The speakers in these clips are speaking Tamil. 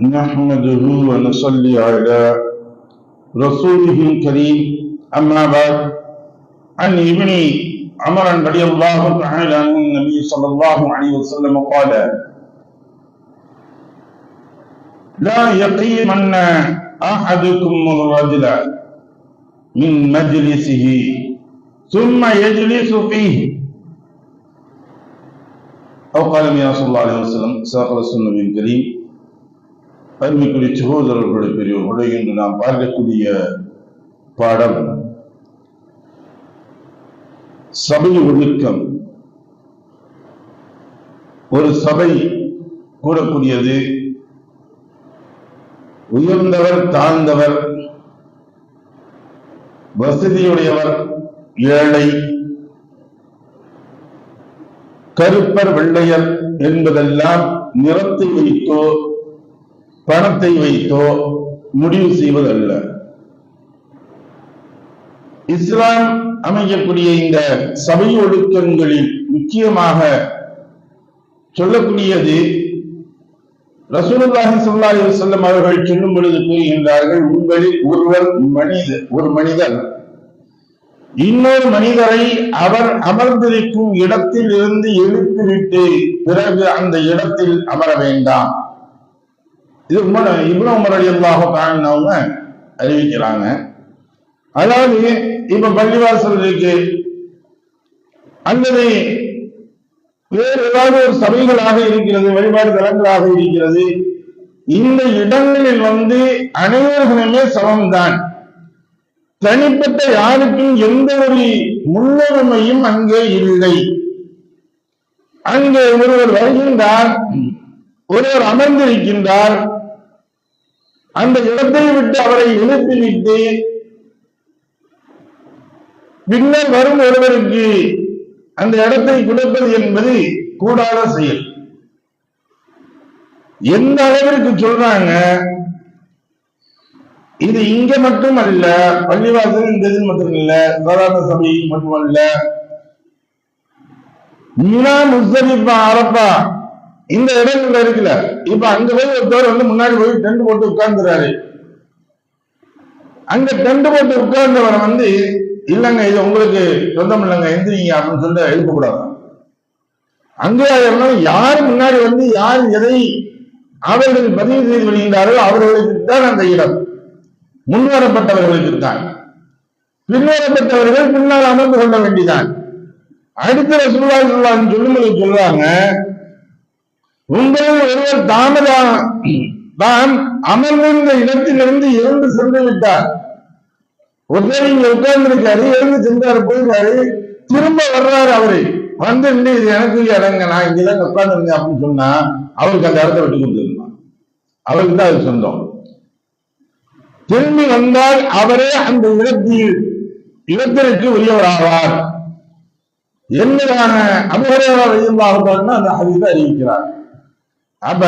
نحمده ونصلي على رسوله الكريم. أما بعد عن ابن عمر رضي الله تعالى عن النبي صلى الله عليه وسلم قال لا يقيمن أحدكم الرجل من مجلسه ثم يجلس فيه. أو قال النبي صلى الله عليه وسلم ساق السنة الكريم. அருமைக்குரிய சகோதரர்களுடைய பெரியவர்களோடு இன்று நாம் பார்க்கக்கூடிய பாடம் சபை ஒழுக்கம். ஒரு சபை கூடக்கூடியது உயர்ந்தவர் தாழ்ந்தவர் வசதியுடையவர் ஏழை கருப்பர் வெள்ளையர் என்பதெல்லாம் நிறத்தை வைத்தோ பணத்தை வைத்தோ முடிவு செய்வதல்ல. இஸ்லாம் அமைக்கக்கூடிய இந்த சபை ஒழுக்கங்களில் முக்கியமாக சொல்லக்கூடியது ரசூலுல்லாஹி ஸல்லல்லாஹு அலைஹி அவர்கள் சொல்லும் பொழுது கூறுகின்றார்கள் உங்களில் ஒருவர் மனித ஒரு மனிதர். இன்னொரு மனிதரை அவர் அமர்ந்திருக்கும் இடத்தில் இருந்து எழுப்பிவிட்டு பிறகு அந்த இடத்தில் அமர வேண்டாம். இது உமர் இப்னு உமர் அலியல்லாஹு அறிவிக்கிறாங்க. அதாவது இப்ப பள்ளிவாசல் இருக்கு. அல்லது வேறு ஏதாவது ஒரு சபைகளாக இருக்கிறது வழிபாடு தலங்களாக இருக்கிறது. இந்த இடங்களில் வந்து அனைவர்களுமே சமம்தான். தனிப்பட்ட யாருக்கும் எந்த ஒரு முன்னுரிமையும் அங்கே இல்லை. அங்கே ஒருவர் வருகின்றார் ஒருவர் அமர்ந்திருக்கின்றார் அந்த இடத்தை விட்டு அவரை எழுப்பிவிட்டு பின்னர் வரும் ஒருவருக்கு அந்த இடத்தை கொடுப்பது என்பது கூடாத செயல். எந்த அளவிற்கு சொல்றாங்க? இது இங்க மட்டும் அல்ல பள்ளிவாசல் இந்த இது மட்டும் இல்ல சாதாரண சபை மட்டுமல்ல. மீனா அரப்பா இந்த இடங்கள்ல இருக்குல்ல. இப்ப அங்க போய் ஒருத்தவர் வந்து முன்னாடி போய் டென்ட் போட்டு உட்கார்ந்துறாரு. அங்க டென்ட் போட்டு உட்கார்ந்தவரை வந்து இல்லைங்க இது உங்களுக்கு சொந்தம் இல்லைங்க எந்திரிங்க அப்படின்னு சொல்லிட்டு எழுப்பக்கூடாது. அங்கே இருந்தாலும் யார் முன்னாடி வந்து யார் எதை அவர்கள் பதிவு செய்து வருகின்றார்களோ அவர்களுக்கு தான் அந்த இடம். முன்வரப்பட்டவர்களுக்கு தான். பின்வரப்பட்டவர்கள் பின்னால் அமர்ந்து கொள்ள வேண்டிதான். அடுத்த சூழல் சொல்லும்போது சொல்றாங்க உங்களில் ஒருவர் தாமதம் தான் அமர்ந்திருந்த இடத்திலிருந்து எழுந்து சென்று விட்டார். ஒருத்தர் இங்க உட்கார்ந்துருக்காரு எழுந்து சென்றாரு போயிருக்காரு திரும்ப வர்றாரு அவரு. வந்து இது எனக்கு இடங்க நான் இங்கதான் உட்கார்ந்துருங்க அப்படின்னு சொன்னா அவருக்கு அந்த இடத்த விட்டு கொடுத்துருந்தான் அவருக்கு தான் அது சொந்தம். திரும்பி வந்தால் அவரே அந்த இடத்தில் இடத்திற்கு உரியவராவார். என்னதான அபகரவாக அந்த ஹதீஸை அறிவிக்கிறார். அப்ப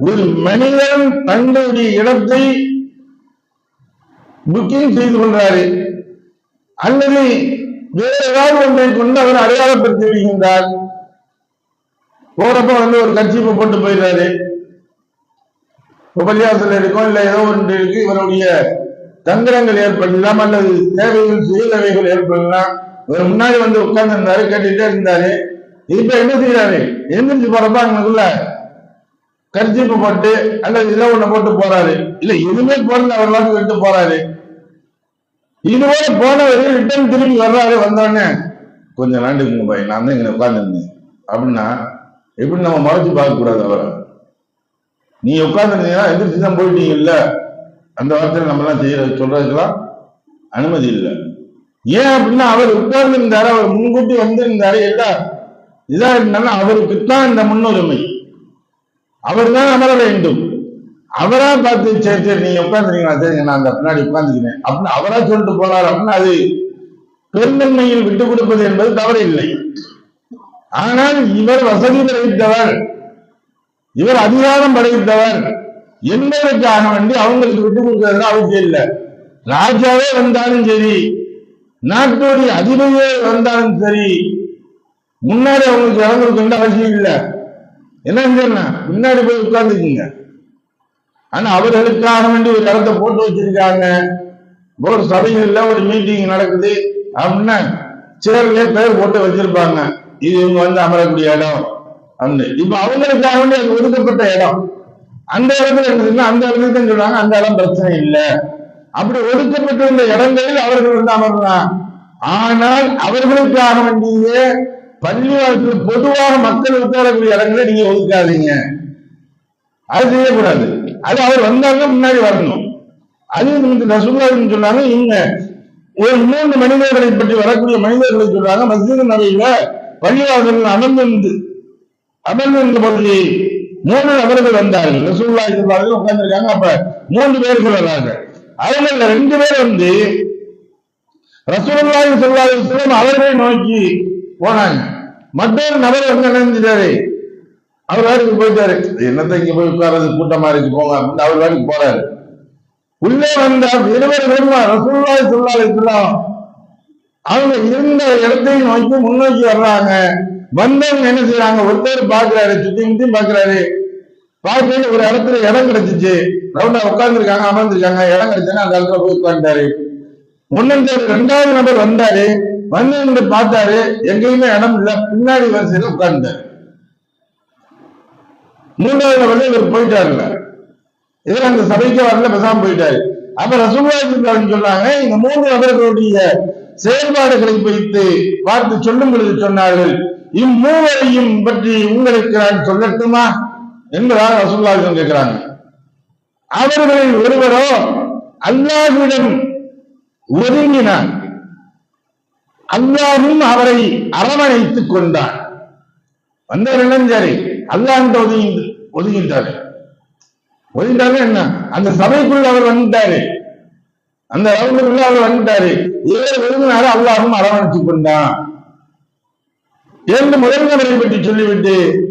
ஒரு மனிதன் தங்களுடைய இடத்தை புக்கிங் செய்து கொள்றாரு. அல்லது வேற ஏதாவது ஒன்றை கொண்டு அவர் அடையாளப்படுத்தி விடுகின்றார். போறப்ப வந்து ஒரு கட்சிப்பு போட்டு போயிடுறாரு. உபன்யாசத்தில் இருக்கும் இல்ல ஏதோ ஒன்று இருக்கு இவருடைய தந்திரங்கள் ஏற்படலாம் அல்லது தேவைகள் சுயதவைகள் ஏற்படலாம். இவர் முன்னாடி வந்து உட்கார்ந்து இருந்தாரு கேட்டுட்டே இருந்தாரு. இப்ப என்ன செய்யறாரு எந்திரிச்சு போறப்ப அங்களுக்குள்ள கர்ஜிப்பு போட்டு அல்லது இதை ஒண்ணு போட்டு போறாரு. இல்ல எதுவுமே போறது அவர் வாக்கு விட்டு போறாரு. இதுவரை போனவர் ரிட்டர்ன் திரும்பி வர்றாரு வந்தோடனே கொஞ்சம் நாண்டுக்குங்க பாய் நான் தான் இங்க உட்காந்துருந்தேன் அப்படின்னா எப்படி நம்ம மறைச்சு பார்க்க கூடாது அவரை? நீ உட்கார்ந்துருந்தீங்கன்னா எந்திரிச்சு தான் போயிட்டீங்க இல்ல? அந்த வார்த்தையில நம்ம எல்லாம் செய்யற சொல்றதுக்கெல்லாம் அனுமதி இல்லை. ஏன் அப்படின்னா அவர் உட்கார்ந்து இருந்தாரு அவர் முன்கூட்டி வந்திருந்தாரு எல்லாம் இதா இருந்தாலும் அவருக்கு தான் இந்த முன்னுரிமை. அவர் தான் அமர வேண்டும். அவரா பார்த்து சரி சரி நீங்க உட்காந்துருக்கீங்களா சரி நான் அந்த பின்னாடி உட்காந்துக்கிறேன் அப்படின்னு அவரா சொல்லிட்டு போனார் அப்படின்னா அது பெருந்தன்மையில் விட்டு கொடுப்பது என்பது தவறு இல்லை ஆனால் இவர் வசதி படைத்தவர். இவர் அதிகாரம் படைத்தவர். என்பதற்காக வேண்டி அவங்களுக்கு விட்டு கொடுக்கறது அவசியம் இல்லை. ராஜாவே வந்தாலும் சரி நாட்டுடைய அதிபதியே வந்தாலும் சரி முன்னாடி அவங்களுக்கு இடம் கொடுக்க வேண்டிய அவசியம் இல்லை. என்ன முன்னாடி போய் உட்கார்ந்துக்குங்க ஆனா அவர்களுக்காக வேண்டி ஒரு இடத்த போட்டு வச்சிருக்காங்க. ஒரு சபைகள்ல ஒரு மீட்டிங் நடக்குது. அப்படின்னா சேர்ல பேர் போட்டு வச்சிருப்பாங்க. இது இவங்க வந்து அமரக்கூடிய இடம் அந்த இப்ப அவங்களுக்காக வேண்டி அது ஒதுக்கப்பட்ட இடம். அந்த இடத்துல இருந்ததுன்னா அந்த இடத்துல தான் சொல்றாங்க அந்த இடம் பிரச்சனை இல்லை. அப்படி ஒதுக்கப்பட்டிருந்த இடங்களில் அவர்கள் வந்து அமரலாம். ஆனால் அவர்களுக்காக வேண்டிய பள்ளிவாசல் பொதுவாக மக்கள் உட்காரக்கூடிய இடங்களை நீங்க ஒதுக்காதீங்க. அது செய்யக்கூடாது. அது அவர் வந்தாங்க முன்னாடி வரணும். அது இந்த சொன்னாங்க இங்க ஒரு மூன்று மனிதர்களை பற்றி வரக்கூடிய மனிதர்களை சொல்றாங்க மஸ்ஜித் நபையில பள்ளிவாசல் அமர்ந்திருந்து அமர்ந்திருந்த பொழுது மூன்று நபர்கள் வந்தார்கள். ரசூல்லா இருந்தார்கள் உட்கார்ந்துருக்காங்க. அப்ப மூன்று பேர்கள் வர்றாங்க அவங்க ரெண்டு பேர் வந்து ரசூலுல்லாஹி சொல்லாத அவர்களை நோக்கி போனாங்க. மற்றொரு நபர் வந்து என்ன செஞ்சிட்டாரு? அவர் வேலைக்கு போயிட்டாரு. என்னத்த இங்க போய் உட்கார்றது? கூட்டமா இருக்கு போங்க அப்படின்னு அவர் வேலைக்கு போறாரு. உள்ளே வந்த இருவர் வருமா ரசூலுல்லாஹி ஸல்லல்லாஹு அலைஹி அவங்க இருந்த இடத்தையும் நோக்கி முன்னோக்கி வர்றாங்க. வந்தவங்க என்ன செய்யறாங்க ஒருத்தர் பாக்குறாரு சுத்தி முத்தி பாக்குறாரு பார்த்து ஒரு இடத்துல இடம் கிடைச்சிச்சு. ரவுண்டா உட்கார்ந்துருக்காங்க அமர்ந்திருக்காங்க. இடம் கிடைச்சுன்னா அந்த இடத்துல போய் உட்கார்ந்தாரு முன்னாடி ரெண்டாவது நபர் வந்தாரு. வந்து பார்த்தாரு எங்கேயுமே இடம் இல்ல. பின்னாடி வரிசையில உட்கார்ந்தாரு. மூன்றாவது வந்து இவர் போயிட்டாருல இதுல அந்த சபைக்கு வரல பேசாம போயிட்டாரு. அப்ப ரசூல்லாஜி சொன்னாங்க இந்த மூன்று நபர்களுடைய செயல்பாடுகளை வைத்து பார்த்து சொல்லும் பொழுது சொன்னார்கள். இம்மூவரையும் பற்றி உங்களுக்கு நான் சொல்லட்டுமா? என்பதாக ரசூல்லாஜி கேட்கிறாங்க. அவர்களில் ஒருவரோ அல்லாஹ்விடம் ஒதுங்கினான் அல்லாவும் அவரை அரவணைத்துக் கொண்டார் வந்த இளைஞரை அல்லாஹ் ஒதுங்கி ஒதுங்கிட்டாரு. ஒதுங்கிட்டாரு என்ன? அந்த சபைக்குள்ள அவர் வந்துட்டாரு. அந்த ரவுண்டுக்குள்ள அவர் வந்துட்டாரு. ஏழு ஒதுங்கினாரு அல்லாஹும் அரவணைத்துக் கொண்டான். இரண்டு முதல்வரை பற்றி சொல்லிவிட்டு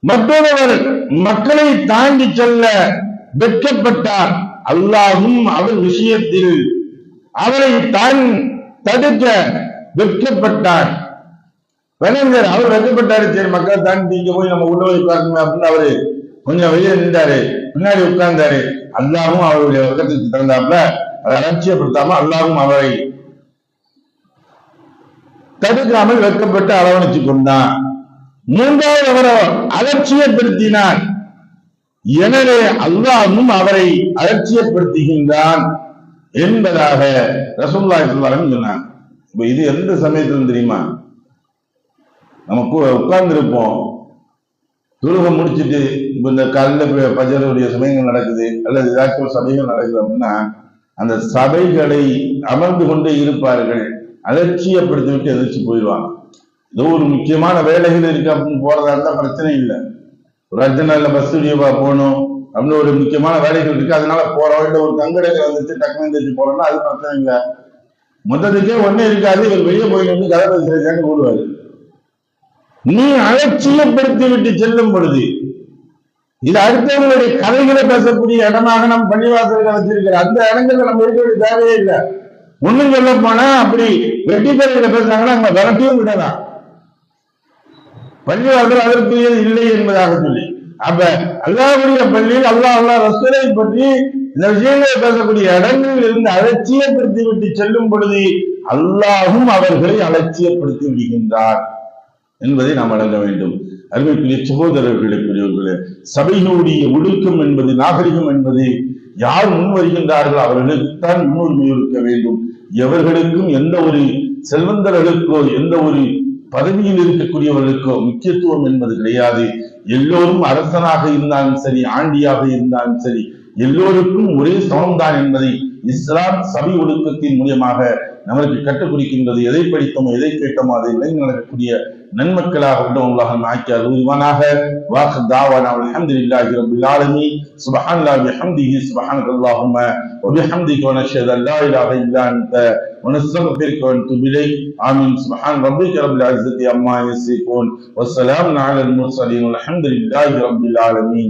மற்றொருவர் மக்களை தாண்டி செல்ல வெட்கப்பட்டார். அல்லாஹும் அவர் விஷயத்தில் அவரை தான் தடுக்க வெட்கப்பட்டார் வணங்கர் அவர் வெட்கப்பட்டாரு சரி மக்களை தாண்டி இங்க போய் நம்ம உள்ள போய் பார்க்கணும் அப்படின்னு அவரு கொஞ்சம் வெளியே நின்றாரு. பின்னாடி உட்கார்ந்தாரு. அல்லாவும் அவருடைய உலகத்துக்கு திறந்தாப்புல அதை அலட்சியப்படுத்தாம அல்லாவும் அவரை தடுக்காமல் வெட்கப்பட்டு அரவணைச்சு கொண்டான். மூன்றாவது அவரை அலட்சியப்படுத்தினார் எனவே அல்லாவும் அவரை அலட்சியப்படுத்துகின்றான் என்பதாக ரசூல்லாய் சொல்லாரும் சொன்னான் இப்ப இது எந்த சமயத்துல தெரியுமா? நம்ம உட்கார்ந்து இருப்போம் துருகம் முடிச்சுட்டு இப்ப இந்த காலையில பஜருடைய சமயங்கள் நடக்குது அல்லது ஏதாச்சும் சபைகள் நடக்குது அப்படின்னா அந்த சபைகளை அமர்ந்து கொண்டே இருப்பார்கள். அலட்சியப்படுத்தி விட்டு எதிர்த்து போயிடுவாங்க. ஏதோ ஒரு முக்கியமான வேலைகள் இருக்கு அப்படின்னு போறதா இருந்தா பிரச்சனை இல்லை. ஒரு அர்ஜென்ட் நாள்ல பஸ் வீடியோவா போகணும் அப்படின்னு ஒரு முக்கியமான வேலைகள் இருக்கு. அதனால போற வழியில ஒரு தங்கடைகள் வந்துட்டு டக்குனு எழுந்திரிச்சு போறோம்னா அது பிரச்சனை இல்லை. மொத்தத்துக்கே ஒன்னே இருக்காது இவர் வெளியே போய் வந்து கதை பேசுறதுக்காக கூடுவாரு நீ அலட்சியப்படுத்தி விட்டு செல்லும் பொழுது இது அடுத்தவங்களுடைய கதைகளை பேசக்கூடிய இடமாக நம்ம பள்ளிவாசல்கள் வச்சிருக்கிற அந்த இடங்கள்ல நம்ம இருக்க வேண்டிய தேவையே இல்லை. ஒண்ணும் சொல்ல போனா அப்படி வெட்டி கதைகளை பேசுறாங்கன்னா அங்க விரட்டியும் விடலாம். பள்ளிவாசல் அதற்குரியது இல்லை என்பதாக சொல்லி. அப்ப அல்லாவுடைய பள்ளியில் அல்லாஹ் அல்லா ரசூலை பற்றி இந்த விஷயங்களை பேசக்கூடிய இடங்களில் இருந்து அலட்சியப்படுத்தி விட்டு செல்லும் பொழுது அல்லாஹும் அவர்களை அலட்சியப்படுத்தி விடுகின்றார் என்பதை நாம் வழங்க வேண்டும். அருமைக்குரிய சகோதரர்களுக்குரியவர்களே சபையினுடைய ஒழுக்கம் என்பது நாகரிகம் என்பது யார் முன் வருகின்றார்கள் அவர்களுக்குத்தான் முன்னுரிமை இருக்க வேண்டும். எவர்களுக்கும் எந்த ஒரு செல்வந்தர்களுக்கோ எந்த ஒரு பதவியில் இருக்கக்கூடியவர்களுக்கோ முக்கியத்துவம் என்பது கிடையாது. எல்லோரும் அரசனாக இருந்தாலும் சரி ஆண்டியாக இருந்தாலும் சரி எல்லோருக்கும் ஒரே சமம்தான் என்பதை இஸ்லாம் சபை ஒழுக்கத்தின் மூலியமாக நமக்கு கற்றுக் கொடுக்கின்றது எதை படித்தோமோ எதை கேட்டோமோ அதை விளங்கி நடக்கக்கூடிய நன்மக்களாக உள்ளவங்களாக ஆக்கி அருள்வானாக வாக்கு தாவானா அல்ஹம்துலில்லாஹி ரப்பில் ஆலமீன் சுப்ஹானல்லாஹி பிஹம்திஹி சுப்ஹானக அல்லாஹும்ம وبحمدك ونشهد ان لا اله الا انت ونستغفرك ونتوب اليك امين سبحان ربك رب العزه عما يصفون والسلام على المرسلين والحمد لله رب العالمين